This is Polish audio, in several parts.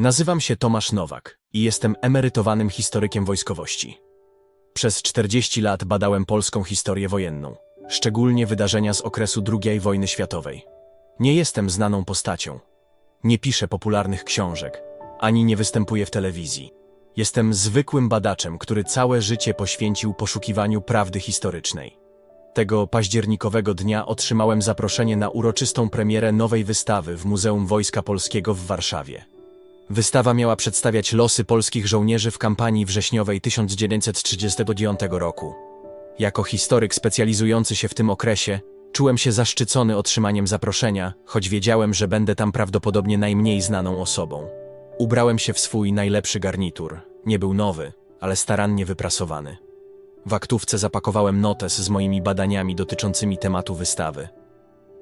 Nazywam się Tomasz Nowak i jestem emerytowanym historykiem wojskowości. Przez 40 lat badałem polską historię wojenną, szczególnie wydarzenia z okresu II wojny światowej. Nie jestem znaną postacią. Nie piszę popularnych książek, ani nie występuję w telewizji. Jestem zwykłym badaczem, który całe życie poświęcił poszukiwaniu prawdy historycznej. Tego październikowego dnia otrzymałem zaproszenie na uroczystą premierę nowej wystawy w Muzeum Wojska Polskiego w Warszawie. Wystawa miała przedstawiać losy polskich żołnierzy w kampanii wrześniowej 1939 roku. Jako historyk specjalizujący się w tym okresie, czułem się zaszczycony otrzymaniem zaproszenia, choć wiedziałem, że będę tam prawdopodobnie najmniej znaną osobą. Ubrałem się w swój najlepszy garnitur. Nie był nowy, ale starannie wyprasowany. W aktówce zapakowałem notes z moimi badaniami dotyczącymi tematu wystawy.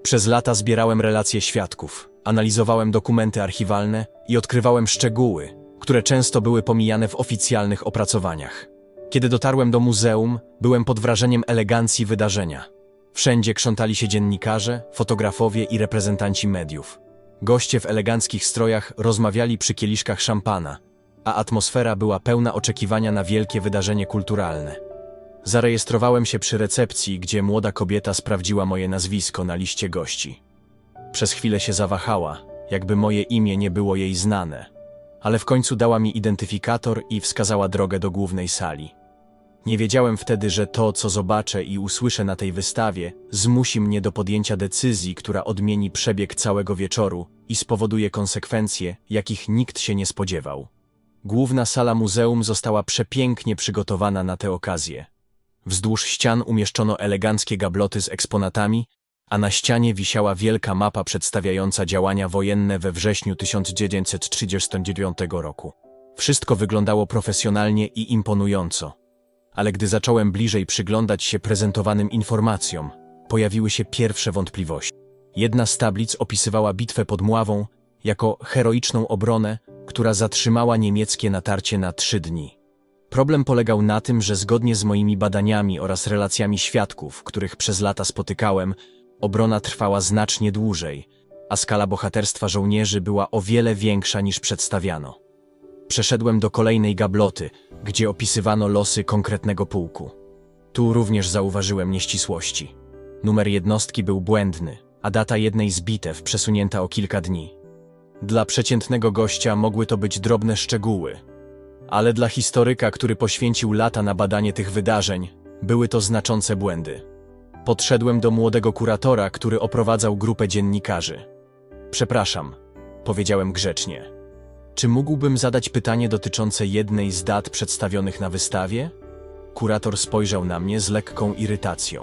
Przez lata zbierałem relacje świadków, analizowałem dokumenty archiwalne i odkrywałem szczegóły, które często były pomijane w oficjalnych opracowaniach. Kiedy dotarłem do muzeum, byłem pod wrażeniem elegancji wydarzenia. Wszędzie krzątali się dziennikarze, fotografowie i reprezentanci mediów. Goście w eleganckich strojach rozmawiali przy kieliszkach szampana, a atmosfera była pełna oczekiwania na wielkie wydarzenie kulturalne. Zarejestrowałem się przy recepcji, gdzie młoda kobieta sprawdziła moje nazwisko na liście gości. Przez chwilę się zawahała, jakby moje imię nie było jej znane, ale w końcu dała mi identyfikator i wskazała drogę do głównej sali. Nie wiedziałem wtedy, że to, co zobaczę i usłyszę na tej wystawie, zmusi mnie do podjęcia decyzji, która odmieni przebieg całego wieczoru i spowoduje konsekwencje, jakich nikt się nie spodziewał. Główna sala muzeum została przepięknie przygotowana na tę okazję. Wzdłuż ścian umieszczono eleganckie gabloty z eksponatami, a na ścianie wisiała wielka mapa przedstawiająca działania wojenne we wrześniu 1939 roku. Wszystko wyglądało profesjonalnie i imponująco. Ale gdy zacząłem bliżej przyglądać się prezentowanym informacjom, pojawiły się pierwsze wątpliwości. Jedna z tablic opisywała bitwę pod Mławą jako heroiczną obronę, która zatrzymała niemieckie natarcie na trzy dni. Problem polegał na tym, że zgodnie z moimi badaniami oraz relacjami świadków, których przez lata spotykałem, obrona trwała znacznie dłużej, a skala bohaterstwa żołnierzy była o wiele większa niż przedstawiano. Przeszedłem do kolejnej gabloty, gdzie opisywano losy konkretnego pułku. Tu również zauważyłem nieścisłości. Numer jednostki był błędny, a data jednej z bitew przesunięta o kilka dni. Dla przeciętnego gościa mogły to być drobne szczegóły, ale dla historyka, który poświęcił lata na badanie tych wydarzeń, były to znaczące błędy. Podszedłem do młodego kuratora, który oprowadzał grupę dziennikarzy. Przepraszam, powiedziałem grzecznie. Czy mógłbym zadać pytanie dotyczące jednej z dat przedstawionych na wystawie? Kurator spojrzał na mnie z lekką irytacją.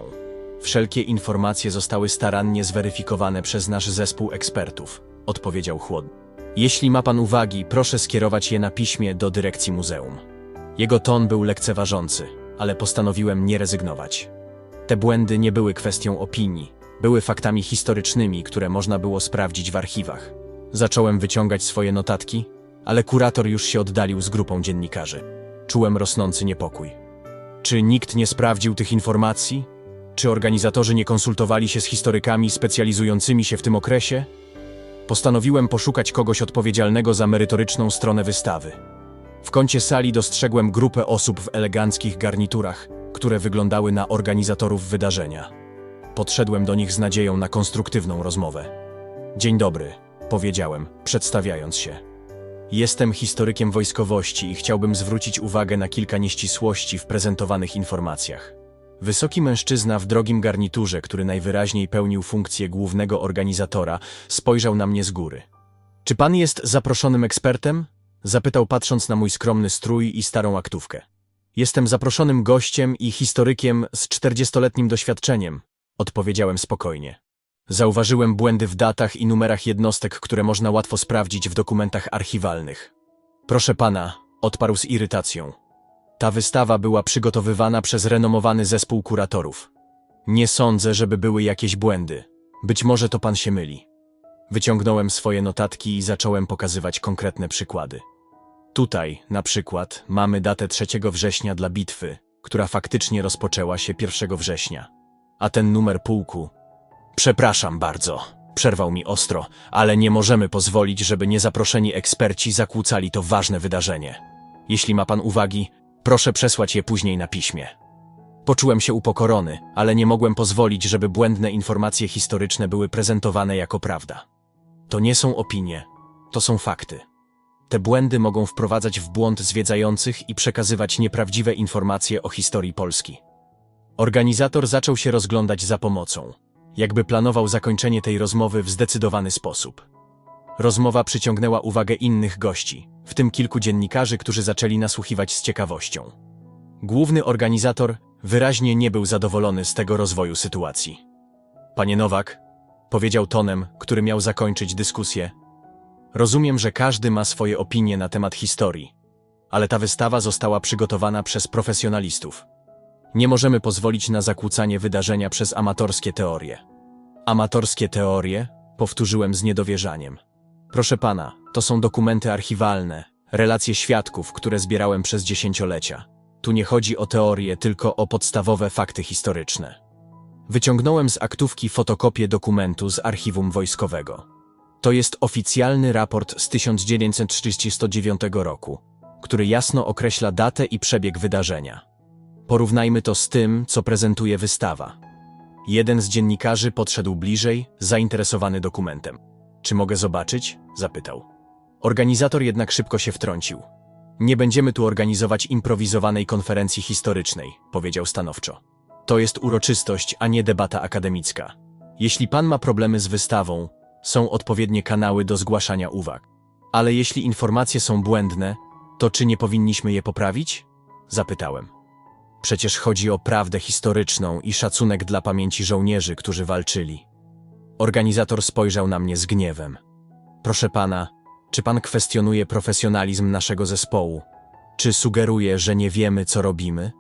Wszelkie informacje zostały starannie zweryfikowane przez nasz zespół ekspertów, odpowiedział chłodno. Jeśli ma pan uwagi, proszę skierować je na piśmie do dyrekcji muzeum. Jego ton był lekceważący, ale postanowiłem nie rezygnować. Te błędy nie były kwestią opinii, były faktami historycznymi, które można było sprawdzić w archiwach. Zacząłem wyciągać swoje notatki, ale kurator już się oddalił z grupą dziennikarzy. Czułem rosnący niepokój. Czy nikt nie sprawdził tych informacji? Czy organizatorzy nie konsultowali się z historykami specjalizującymi się w tym okresie? Postanowiłem poszukać kogoś odpowiedzialnego za merytoryczną stronę wystawy. W kącie sali dostrzegłem grupę osób w eleganckich garniturach, które wyglądały na organizatorów wydarzenia. Podszedłem do nich z nadzieją na konstruktywną rozmowę. Dzień dobry, powiedziałem, przedstawiając się. Jestem historykiem wojskowości i chciałbym zwrócić uwagę na kilka nieścisłości w prezentowanych informacjach. Wysoki mężczyzna w drogim garniturze, który najwyraźniej pełnił funkcję głównego organizatora, spojrzał na mnie z góry. Czy pan jest zaproszonym ekspertem? Zapytał patrząc na mój skromny strój i starą aktówkę. Jestem zaproszonym gościem i historykiem z czterdziestoletnim doświadczeniem, odpowiedziałem spokojnie. Zauważyłem błędy w datach i numerach jednostek, które można łatwo sprawdzić w dokumentach archiwalnych. Proszę pana, odparł z irytacją. Ta wystawa była przygotowywana przez renomowany zespół kuratorów. Nie sądzę, żeby były jakieś błędy. Być może to pan się myli. Wyciągnąłem swoje notatki i zacząłem pokazywać konkretne przykłady. Tutaj, na przykład, mamy datę 3 września dla bitwy, która faktycznie rozpoczęła się 1 września. A ten numer pułku. Przepraszam bardzo, Przerwał mi ostro, ale nie możemy pozwolić, żeby niezaproszeni eksperci zakłócali to ważne wydarzenie. Jeśli ma pan uwagi, proszę przesłać je później na piśmie. Poczułem się upokorony, ale nie mogłem pozwolić, żeby błędne informacje historyczne były prezentowane jako prawda. To nie są opinie, to są fakty. Te błędy mogą wprowadzać w błąd zwiedzających i przekazywać nieprawdziwe informacje o historii Polski. Organizator zaczął się rozglądać za pomocą, jakby planował zakończenie tej rozmowy w zdecydowany sposób. Rozmowa przyciągnęła uwagę innych gości, w tym kilku dziennikarzy, którzy zaczęli nasłuchiwać z ciekawością. Główny organizator wyraźnie nie był zadowolony z tego rozwoju sytuacji. Panie Nowak, powiedział tonem, który miał zakończyć dyskusję, rozumiem, że każdy ma swoje opinie na temat historii, ale ta wystawa została przygotowana przez profesjonalistów. Nie możemy pozwolić na zakłócanie wydarzenia przez amatorskie teorie. Amatorskie teorie? Powtórzyłem z niedowierzaniem. Proszę pana, to są dokumenty archiwalne, relacje świadków, które zbierałem przez dziesięciolecia. Tu nie chodzi o teorie, tylko o podstawowe fakty historyczne. Wyciągnąłem z aktówki fotokopię dokumentu z archiwum wojskowego. To jest oficjalny raport z 1939 roku, który jasno określa datę i przebieg wydarzenia. Porównajmy to z tym, co prezentuje wystawa. Jeden z dziennikarzy podszedł bliżej, zainteresowany dokumentem. Czy mogę zobaczyć? zapytał. Organizator jednak szybko się wtrącił. Nie będziemy tu organizować improwizowanej konferencji historycznej, powiedział stanowczo. To jest uroczystość, a nie debata akademicka. Jeśli pan ma problemy z wystawą, są odpowiednie kanały do zgłaszania uwag. Ale jeśli informacje są błędne, to czy nie powinniśmy je poprawić? Zapytałem. Przecież chodzi o prawdę historyczną i szacunek dla pamięci żołnierzy, którzy walczyli. Organizator spojrzał na mnie z gniewem. Proszę pana, czy pan kwestionuje profesjonalizm naszego zespołu? Czy sugeruje, że nie wiemy, co robimy?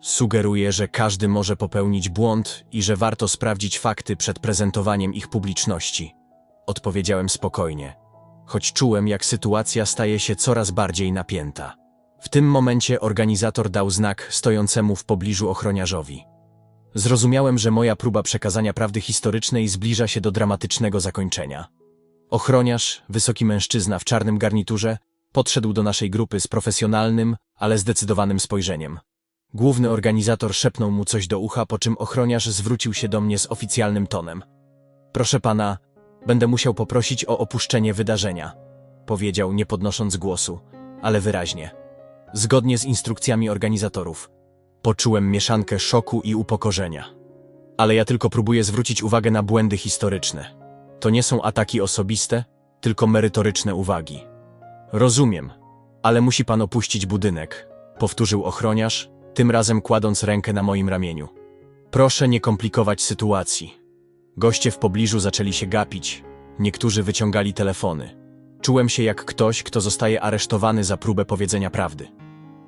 Sugeruje, że każdy może popełnić błąd i że warto sprawdzić fakty przed prezentowaniem ich publiczności. Odpowiedziałem spokojnie, choć czułem, jak sytuacja staje się coraz bardziej napięta. W tym momencie organizator dał znak stojącemu w pobliżu ochroniarzowi. Zrozumiałem, że moja próba przekazania prawdy historycznej zbliża się do dramatycznego zakończenia. Ochroniarz, wysoki mężczyzna w czarnym garniturze, podszedł do naszej grupy z profesjonalnym, ale zdecydowanym spojrzeniem. Główny organizator szepnął mu coś do ucha, po czym ochroniarz zwrócił się do mnie z oficjalnym tonem. Proszę pana, będę musiał poprosić o opuszczenie wydarzenia, powiedział, nie podnosząc głosu, ale wyraźnie. Zgodnie z instrukcjami organizatorów. Poczułem mieszankę szoku i upokorzenia. Ale ja tylko próbuję zwrócić uwagę na błędy historyczne. To nie są ataki osobiste, tylko merytoryczne uwagi. Rozumiem, ale musi pan opuścić budynek, powtórzył ochroniarz, tym razem kładąc rękę na moim ramieniu. Proszę nie komplikować sytuacji. Goście w pobliżu zaczęli się gapić, niektórzy wyciągali telefony. Czułem się jak ktoś, kto zostaje aresztowany za próbę powiedzenia prawdy.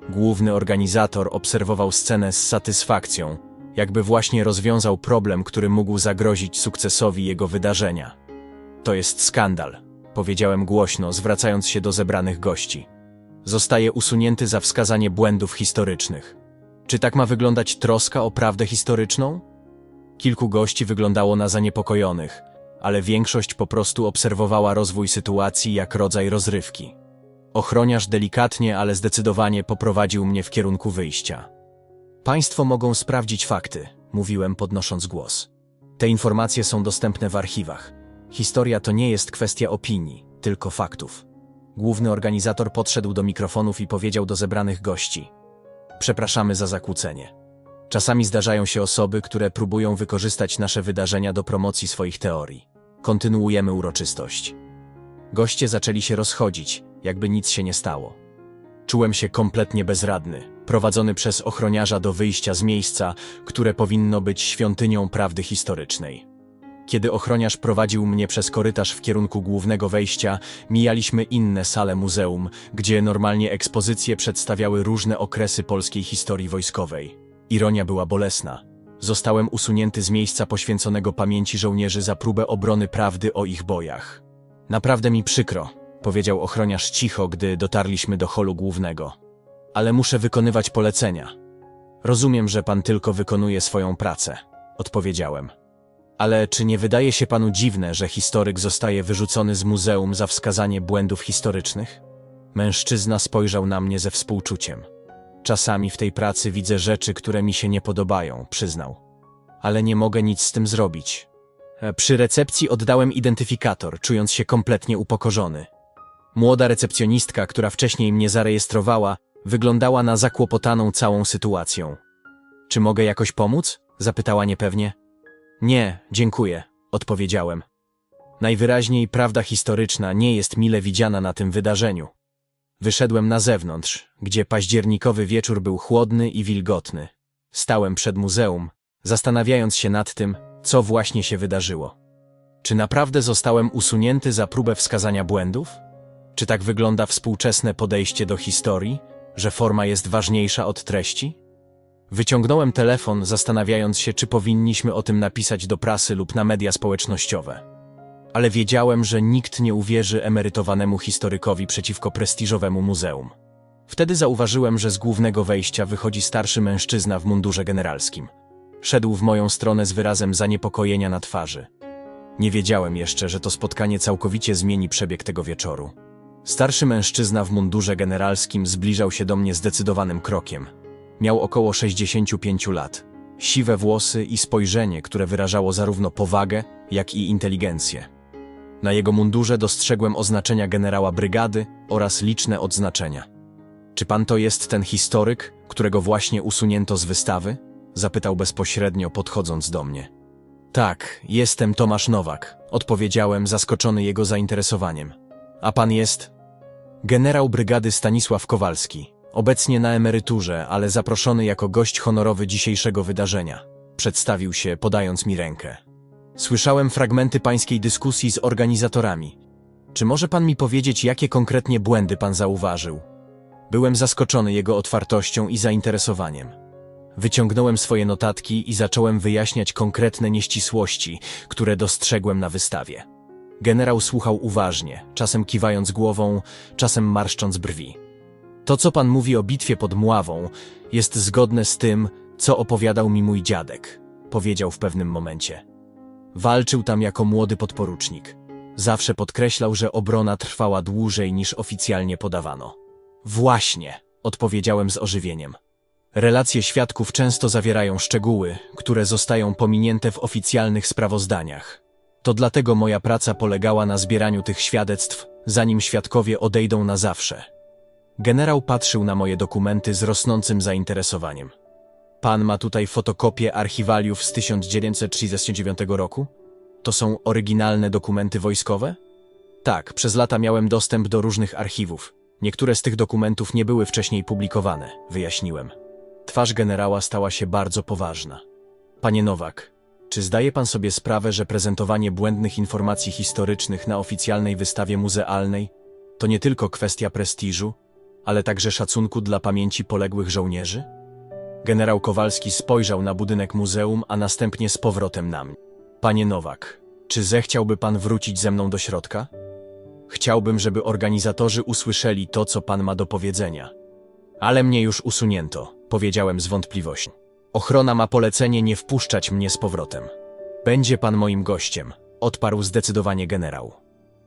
Główny organizator obserwował scenę z satysfakcją, jakby właśnie rozwiązał problem, który mógł zagrozić sukcesowi jego wydarzenia. To jest skandal, powiedziałem głośno, zwracając się do zebranych gości. Zostaje usunięty za wskazanie błędów historycznych. Czy tak ma wyglądać troska o prawdę historyczną? Kilku gości wyglądało na zaniepokojonych, ale większość po prostu obserwowała rozwój sytuacji jak rodzaj rozrywki. Ochroniarz delikatnie, ale zdecydowanie poprowadził mnie w kierunku wyjścia. Państwo mogą sprawdzić fakty, mówiłem podnosząc głos. Te informacje są dostępne w archiwach. Historia to nie jest kwestia opinii, tylko faktów. Główny organizator podszedł do mikrofonów i powiedział do zebranych gości: Przepraszamy za zakłócenie. Czasami zdarzają się osoby, które próbują wykorzystać nasze wydarzenia do promocji swoich teorii. Kontynuujemy uroczystość. Goście zaczęli się rozchodzić, jakby nic się nie stało. Czułem się kompletnie bezradny, prowadzony przez ochroniarza do wyjścia z miejsca, które powinno być świątynią prawdy historycznej. Kiedy ochroniarz prowadził mnie przez korytarz w kierunku głównego wejścia, mijaliśmy inne sale muzeum, gdzie normalnie ekspozycje przedstawiały różne okresy polskiej historii wojskowej. Ironia była bolesna. Zostałem usunięty z miejsca poświęconego pamięci żołnierzy za próbę obrony prawdy o ich bojach. Naprawdę mi przykro, powiedział ochroniarz cicho, gdy dotarliśmy do holu głównego. Ale muszę wykonywać polecenia. Rozumiem, że pan tylko wykonuje swoją pracę, odpowiedziałem. Ale czy nie wydaje się panu dziwne, że historyk zostaje wyrzucony z muzeum za wskazanie błędów historycznych? Mężczyzna spojrzał na mnie ze współczuciem. Czasami w tej pracy widzę rzeczy, które mi się nie podobają, przyznał. Ale nie mogę nic z tym zrobić. E, Przy recepcji oddałem identyfikator, czując się kompletnie upokorzony. Młoda recepcjonistka, która wcześniej mnie zarejestrowała, wyglądała na zakłopotaną całą sytuacją. Czy mogę jakoś pomóc? zapytała niepewnie. Nie, dziękuję, odpowiedziałem. Najwyraźniej prawda historyczna nie jest mile widziana na tym wydarzeniu. Wyszedłem na zewnątrz, gdzie październikowy wieczór był chłodny i wilgotny. Stałem przed muzeum, zastanawiając się nad tym, co właśnie się wydarzyło. Czy naprawdę zostałem usunięty za próbę wskazania błędów? Czy tak wygląda współczesne podejście do historii, że forma jest ważniejsza od treści? Wyciągnąłem telefon, zastanawiając się, czy powinniśmy o tym napisać do prasy lub na media społecznościowe. Ale wiedziałem, że nikt nie uwierzy emerytowanemu historykowi przeciwko prestiżowemu muzeum. Wtedy zauważyłem, że z głównego wejścia wychodzi starszy mężczyzna w mundurze generalskim. Szedł w moją stronę z wyrazem zaniepokojenia na twarzy. Nie wiedziałem jeszcze, że to spotkanie całkowicie zmieni przebieg tego wieczoru. Starszy mężczyzna w mundurze generalskim zbliżał się do mnie zdecydowanym krokiem. Miał około 65 lat. Siwe włosy i spojrzenie, które wyrażało zarówno powagę, jak i inteligencję. Na jego mundurze dostrzegłem oznaczenia generała brygady oraz liczne odznaczenia. Czy pan to jest ten historyk, którego właśnie usunięto z wystawy? Zapytał bezpośrednio, podchodząc do mnie. Tak, jestem Tomasz Nowak, odpowiedziałem, zaskoczony jego zainteresowaniem. A pan jest? Generał brygady Stanisław Kowalski, obecnie na emeryturze, ale zaproszony jako gość honorowy dzisiejszego wydarzenia. Przedstawił się, podając mi rękę. Słyszałem fragmenty pańskiej dyskusji z organizatorami. Czy może pan mi powiedzieć, jakie konkretnie błędy pan zauważył? Byłem zaskoczony jego otwartością i zainteresowaniem. Wyciągnąłem swoje notatki i zacząłem wyjaśniać konkretne nieścisłości, które dostrzegłem na wystawie. Generał słuchał uważnie, czasem kiwając głową, czasem marszcząc brwi. To, co pan mówi o bitwie pod Mławą, jest zgodne z tym, co opowiadał mi mój dziadek, powiedział w pewnym momencie. Walczył tam jako młody podporucznik. Zawsze podkreślał, że obrona trwała dłużej niż oficjalnie podawano. Właśnie, odpowiedziałem z ożywieniem. Relacje świadków często zawierają szczegóły, które zostają pominięte w oficjalnych sprawozdaniach. To dlatego moja praca polegała na zbieraniu tych świadectw, zanim świadkowie odejdą na zawsze. Generał patrzył na moje dokumenty z rosnącym zainteresowaniem. Pan ma tutaj fotokopię archiwaliów z 1939 roku? To są oryginalne dokumenty wojskowe? Tak, przez lata miałem dostęp do różnych archiwów. Niektóre z tych dokumentów nie były wcześniej publikowane, wyjaśniłem. Twarz generała stała się bardzo poważna. Panie Nowak, czy zdaje pan sobie sprawę, że prezentowanie błędnych informacji historycznych na oficjalnej wystawie muzealnej to nie tylko kwestia prestiżu, ale także szacunku dla pamięci poległych żołnierzy? Generał Kowalski spojrzał na budynek muzeum, a następnie z powrotem na mnie. Panie Nowak, czy zechciałby pan wrócić ze mną do środka? Chciałbym, żeby organizatorzy usłyszeli to, co pan ma do powiedzenia. Ale mnie już usunięto, powiedziałem z wątpliwością. Ochrona ma polecenie nie wpuszczać mnie z powrotem. Będzie pan moim gościem, odparł zdecydowanie generał.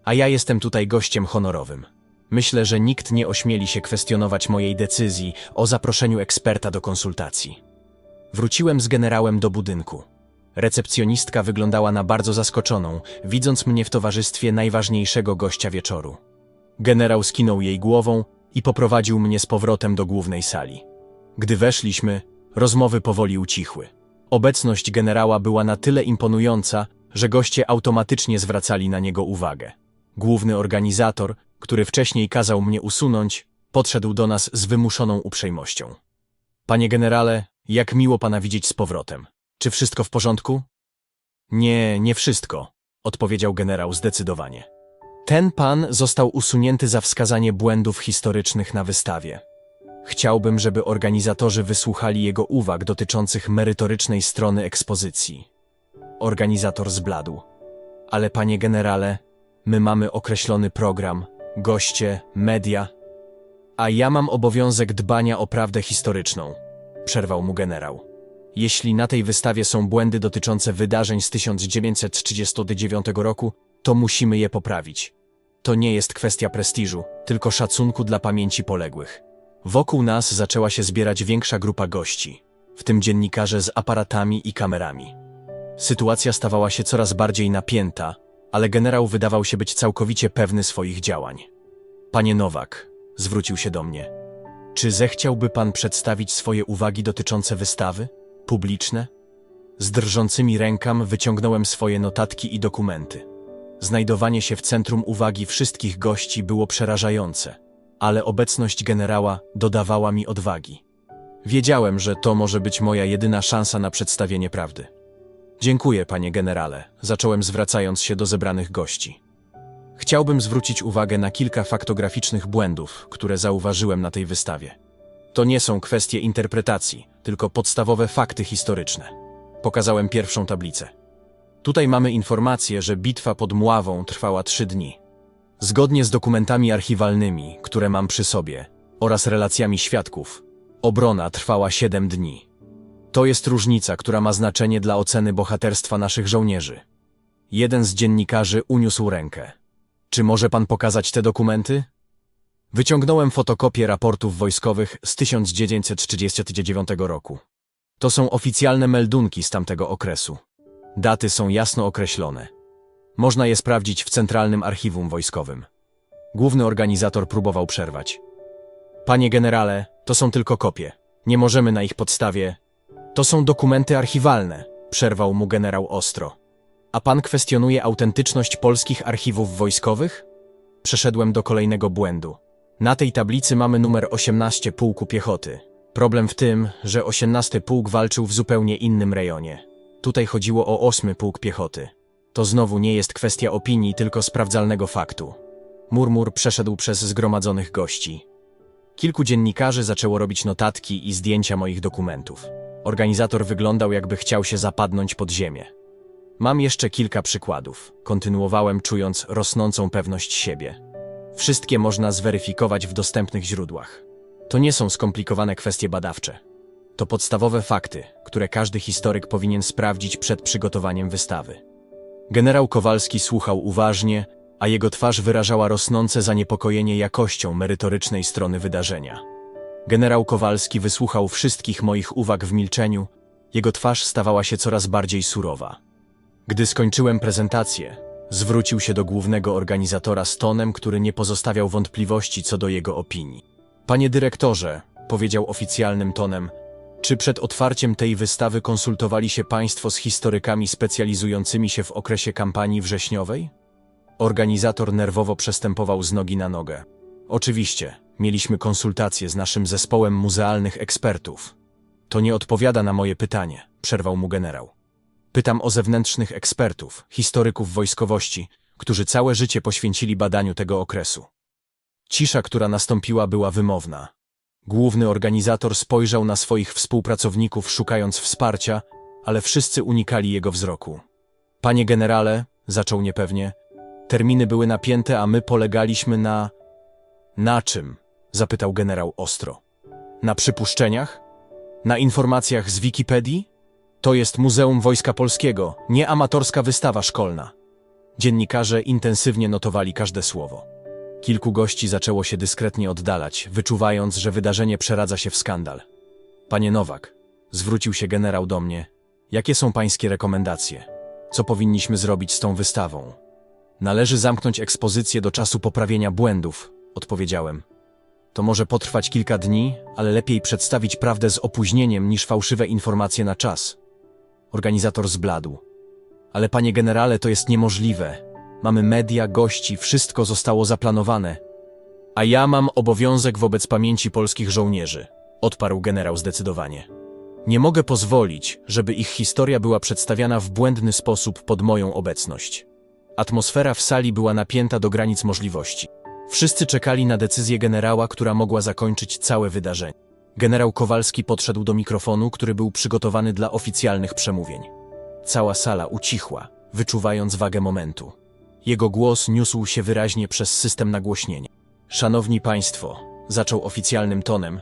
A ja jestem tutaj gościem honorowym. Myślę, że nikt nie ośmieli się kwestionować mojej decyzji o zaproszeniu eksperta do konsultacji. Wróciłem z generałem do budynku. Recepcjonistka wyglądała na bardzo zaskoczoną, widząc mnie w towarzystwie najważniejszego gościa wieczoru. Generał skinął jej głową i poprowadził mnie z powrotem do głównej sali. Gdy weszliśmy, rozmowy powoli ucichły. Obecność generała była na tyle imponująca, że goście automatycznie zwracali na niego uwagę. Główny organizator, który wcześniej kazał mnie usunąć, podszedł do nas z wymuszoną uprzejmością. Panie generale, jak miło pana widzieć z powrotem. Czy wszystko w porządku? Nie, nie wszystko, odpowiedział generał zdecydowanie. Ten pan został usunięty za wskazanie błędów historycznych na wystawie. Chciałbym, żeby organizatorzy wysłuchali jego uwag dotyczących merytorycznej strony ekspozycji. Organizator zbladł. Ale panie generale, my mamy określony program, goście, media, a ja mam obowiązek dbania o prawdę historyczną, przerwał mu generał. Jeśli na tej wystawie są błędy dotyczące wydarzeń z 1939 roku, to musimy je poprawić. To nie jest kwestia prestiżu, tylko szacunku dla pamięci poległych. Wokół nas zaczęła się zbierać większa grupa gości, w tym dziennikarze z aparatami i kamerami. Sytuacja stawała się coraz bardziej napięta, ale generał wydawał się być całkowicie pewny swoich działań. Panie Nowak, zwrócił się do mnie. Czy zechciałby pan przedstawić swoje uwagi dotyczące wystawy? Publiczne? Z drżącymi rękami wyciągnąłem swoje notatki i dokumenty. Znajdowanie się w centrum uwagi wszystkich gości było przerażające, ale obecność generała dodawała mi odwagi. Wiedziałem, że to może być moja jedyna szansa na przedstawienie prawdy. Dziękuję, panie generale, zacząłem zwracając się do zebranych gości. Chciałbym zwrócić uwagę na kilka faktograficznych błędów, które zauważyłem na tej wystawie. To nie są kwestie interpretacji, tylko podstawowe fakty historyczne. Pokazałem pierwszą tablicę. Tutaj mamy informację, że bitwa pod Mławą trwała trzy dni. Zgodnie z dokumentami archiwalnymi, które mam przy sobie, oraz relacjami świadków, obrona trwała siedem dni. To jest różnica, która ma znaczenie dla oceny bohaterstwa naszych żołnierzy. Jeden z dziennikarzy uniósł rękę. Czy może pan pokazać te dokumenty? Wyciągnąłem fotokopię raportów wojskowych z 1939 roku. To są oficjalne meldunki z tamtego okresu. Daty są jasno określone. Można je sprawdzić w Centralnym Archiwum Wojskowym. Główny organizator próbował przerwać. Panie generale, to są tylko kopie. Nie możemy na ich podstawie. To są dokumenty archiwalne, przerwał mu generał ostro. A pan kwestionuje autentyczność polskich archiwów wojskowych? Przeszedłem do kolejnego błędu. Na tej tablicy mamy numer 18 Pułku Piechoty. Problem w tym, że 18 Pułk walczył w zupełnie innym rejonie. Tutaj chodziło o 8 Pułk Piechoty. To znowu nie jest kwestia opinii, tylko sprawdzalnego faktu. Murmur przeszedł przez zgromadzonych gości. Kilku dziennikarzy zaczęło robić notatki i zdjęcia moich dokumentów. Organizator wyglądał, jakby chciał się zapadnąć pod ziemię. Mam jeszcze kilka przykładów. Kontynuowałem, czując rosnącą pewność siebie. Wszystkie można zweryfikować w dostępnych źródłach. To nie są skomplikowane kwestie badawcze. To podstawowe fakty, które każdy historyk powinien sprawdzić przed przygotowaniem wystawy. Generał Kowalski słuchał uważnie, a jego twarz wyrażała rosnące zaniepokojenie jakością merytorycznej strony wydarzenia. Generał Kowalski wysłuchał wszystkich moich uwag w milczeniu, jego twarz stawała się coraz bardziej surowa. Gdy skończyłem prezentację, zwrócił się do głównego organizatora z tonem, który nie pozostawiał wątpliwości co do jego opinii. Panie dyrektorze, powiedział oficjalnym tonem, czy przed otwarciem tej wystawy konsultowali się Państwo z historykami specjalizującymi się w okresie kampanii wrześniowej? Organizator nerwowo przestępował z nogi na nogę. Oczywiście, mieliśmy konsultacje z naszym zespołem muzealnych ekspertów. To nie odpowiada na moje pytanie, przerwał mu generał. Pytam o zewnętrznych ekspertów, historyków wojskowości, którzy całe życie poświęcili badaniu tego okresu. Cisza, która nastąpiła, była wymowna. Główny organizator spojrzał na swoich współpracowników, szukając wsparcia, ale wszyscy unikali jego wzroku. Panie generale, zaczął niepewnie, terminy były napięte, a my polegaliśmy na. Na czym? zapytał generał ostro. Na przypuszczeniach? Na informacjach z Wikipedii? To jest Muzeum Wojska Polskiego, nie amatorska wystawa szkolna. Dziennikarze intensywnie notowali każde słowo. Kilku gości zaczęło się dyskretnie oddalać, wyczuwając, że wydarzenie przeradza się w skandal. Panie Nowak, zwrócił się generał do mnie. Jakie są pańskie rekomendacje? Co powinniśmy zrobić z tą wystawą? Należy zamknąć ekspozycję do czasu poprawienia błędów, odpowiedziałem. To może potrwać kilka dni, ale lepiej przedstawić prawdę z opóźnieniem niż fałszywe informacje na czas. Organizator zbladł. Ale panie generale, to jest niemożliwe. Mamy media, gości, wszystko zostało zaplanowane. A ja mam obowiązek wobec pamięci polskich żołnierzy, odparł generał zdecydowanie. Nie mogę pozwolić, żeby ich historia była przedstawiana w błędny sposób pod moją obecność. Atmosfera w sali była napięta do granic możliwości. Wszyscy czekali na decyzję generała, która mogła zakończyć całe wydarzenie. Generał Kowalski podszedł do mikrofonu, który był przygotowany dla oficjalnych przemówień. Cała sala ucichła, wyczuwając wagę momentu. Jego głos niósł się wyraźnie przez system nagłośnienia. Szanowni Państwo, zaczął oficjalnym tonem,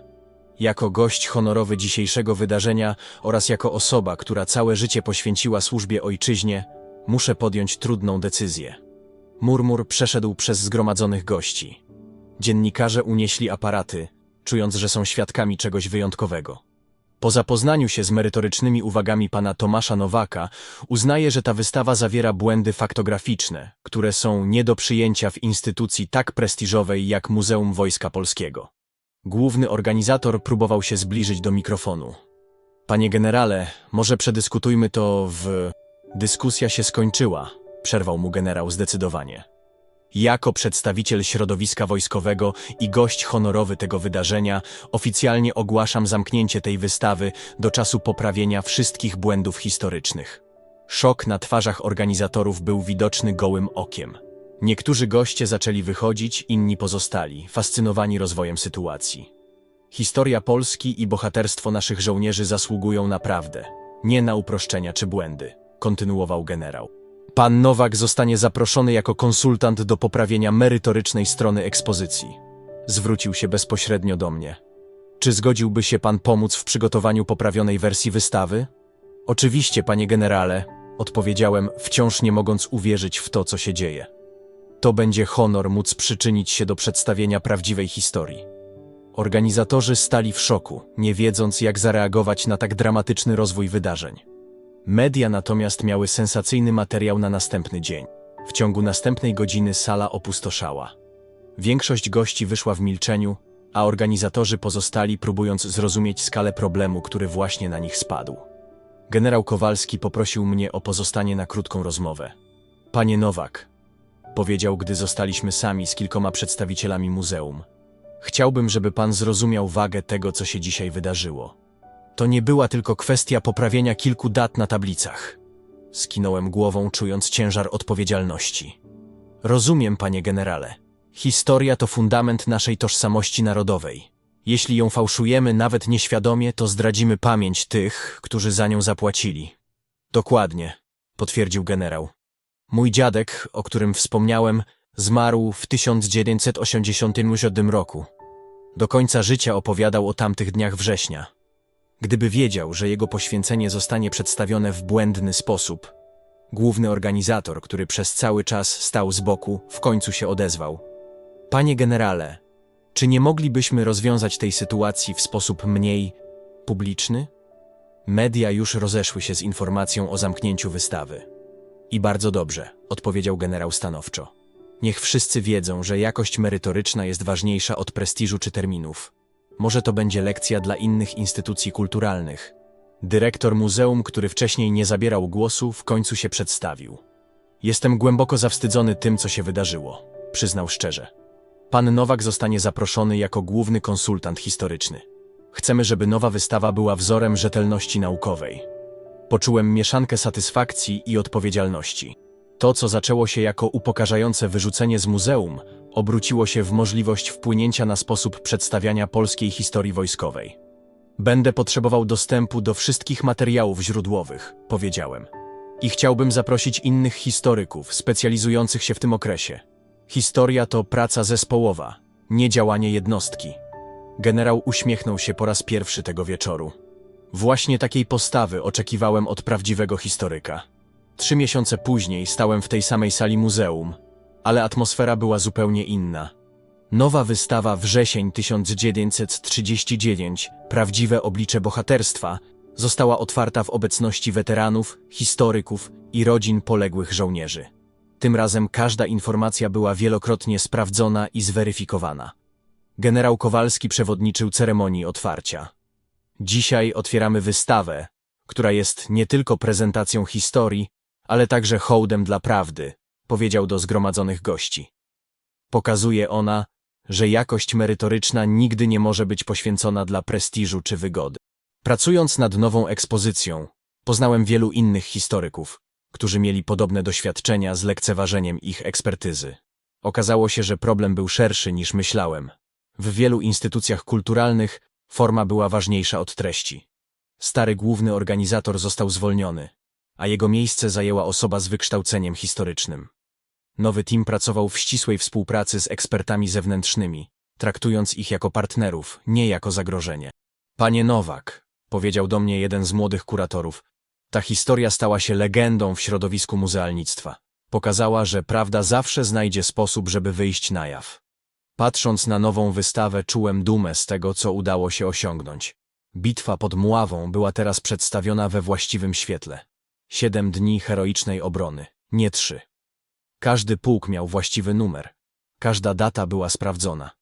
Jako gość honorowy dzisiejszego wydarzenia oraz jako osoba, która całe życie poświęciła służbie ojczyźnie, muszę podjąć trudną decyzję. Murmur przeszedł przez zgromadzonych gości. Dziennikarze unieśli aparaty, czując, że są świadkami czegoś wyjątkowego. Po zapoznaniu się z merytorycznymi uwagami pana Tomasza Nowaka, uznaję, że ta wystawa zawiera błędy faktograficzne, które są nie do przyjęcia w instytucji tak prestiżowej jak Muzeum Wojska Polskiego. Główny organizator próbował się zbliżyć do mikrofonu. Panie generale, może przedyskutujmy to w. Dyskusja się skończyła, przerwał mu generał zdecydowanie. Jako przedstawiciel środowiska wojskowego i gość honorowy tego wydarzenia, oficjalnie ogłaszam zamknięcie tej wystawy do czasu poprawienia wszystkich błędów historycznych. Szok na twarzach organizatorów był widoczny gołym okiem. Niektórzy goście zaczęli wychodzić, inni pozostali, fascynowani rozwojem sytuacji. Historia Polski i bohaterstwo naszych żołnierzy zasługują na prawdę, nie na uproszczenia czy błędy, kontynuował generał. Pan Nowak zostanie zaproszony jako konsultant do poprawienia merytorycznej strony ekspozycji. Zwrócił się bezpośrednio do mnie. Czy zgodziłby się pan pomóc w przygotowaniu poprawionej wersji wystawy? Oczywiście, panie generale, odpowiedziałem, wciąż nie mogąc uwierzyć w to, co się dzieje. To będzie honor móc przyczynić się do przedstawienia prawdziwej historii. Organizatorzy stali w szoku, nie wiedząc, jak zareagować na tak dramatyczny rozwój wydarzeń. Media natomiast miały sensacyjny materiał na następny dzień. W ciągu następnej godziny sala opustoszała. Większość gości wyszła w milczeniu, a organizatorzy pozostali próbując zrozumieć skalę problemu, który właśnie na nich spadł. Generał Kowalski poprosił mnie o pozostanie na krótką rozmowę. Panie Nowak, powiedział, gdy zostaliśmy sami z kilkoma przedstawicielami muzeum. Chciałbym, żeby pan zrozumiał wagę tego, co się dzisiaj wydarzyło. To nie była tylko kwestia poprawienia kilku dat na tablicach. Skinąłem głową, czując ciężar odpowiedzialności. Rozumiem, panie generale. Historia to fundament naszej tożsamości narodowej. Jeśli ją fałszujemy nawet nieświadomie, to zdradzimy pamięć tych, którzy za nią zapłacili. Dokładnie, potwierdził generał. Mój dziadek, o którym wspomniałem, zmarł w 1987 roku. Do końca życia opowiadał o tamtych dniach września. Gdyby wiedział, że jego poświęcenie zostanie przedstawione w błędny sposób, główny organizator, który przez cały czas stał z boku, w końcu się odezwał. Panie generale, czy nie moglibyśmy rozwiązać tej sytuacji w sposób mniej publiczny? Media już rozeszły się z informacją o zamknięciu wystawy. I bardzo dobrze, odpowiedział generał stanowczo. Niech wszyscy wiedzą, że jakość merytoryczna jest ważniejsza od prestiżu czy terminów. Może to będzie lekcja dla innych instytucji kulturalnych. Dyrektor muzeum, który wcześniej nie zabierał głosu, w końcu się przedstawił. Jestem głęboko zawstydzony tym, co się wydarzyło, przyznał szczerze. Pan Nowak zostanie zaproszony jako główny konsultant historyczny. Chcemy, żeby nowa wystawa była wzorem rzetelności naukowej. Poczułem mieszankę satysfakcji i odpowiedzialności. To, co zaczęło się jako upokarzające wyrzucenie z muzeum, obróciło się w możliwość wpłynięcia na sposób przedstawiania polskiej historii wojskowej. Będę potrzebował dostępu do wszystkich materiałów źródłowych, powiedziałem. I chciałbym zaprosić innych historyków specjalizujących się w tym okresie. Historia to praca zespołowa, nie działanie jednostki. Generał uśmiechnął się po raz pierwszy tego wieczoru. Właśnie takiej postawy oczekiwałem od prawdziwego historyka. Trzy miesiące później stałem w tej samej sali muzeum, ale atmosfera była zupełnie inna. Nowa wystawa Wrzesień 1939, Prawdziwe oblicze bohaterstwa, została otwarta w obecności weteranów, historyków i rodzin poległych żołnierzy. Tym razem każda informacja była wielokrotnie sprawdzona i zweryfikowana. Generał Kowalski przewodniczył ceremonii otwarcia. Dzisiaj otwieramy wystawę, która jest nie tylko prezentacją historii, ale także hołdem dla prawdy, powiedział do zgromadzonych gości. Pokazuje ona, że jakość merytoryczna nigdy nie może być poświęcona dla prestiżu czy wygody. Pracując nad nową ekspozycją, poznałem wielu innych historyków, którzy mieli podobne doświadczenia z lekceważeniem ich ekspertyzy. Okazało się, że problem był szerszy niż myślałem. W wielu instytucjach kulturalnych forma była ważniejsza od treści. Stary główny organizator został zwolniony, a jego miejsce zajęła osoba z wykształceniem historycznym. Nowy team pracował w ścisłej współpracy z ekspertami zewnętrznymi, traktując ich jako partnerów, nie jako zagrożenie. Panie Nowak, powiedział do mnie jeden z młodych kuratorów, ta historia stała się legendą w środowisku muzealnictwa. Pokazała, że prawda zawsze znajdzie sposób, żeby wyjść na jaw. Patrząc na nową wystawę, czułem dumę z tego, co udało się osiągnąć. Bitwa pod Muławą była teraz przedstawiona we właściwym świetle. Siedem dni heroicznej obrony, nie trzy. Każdy pułk miał właściwy numer. Każda data była sprawdzona.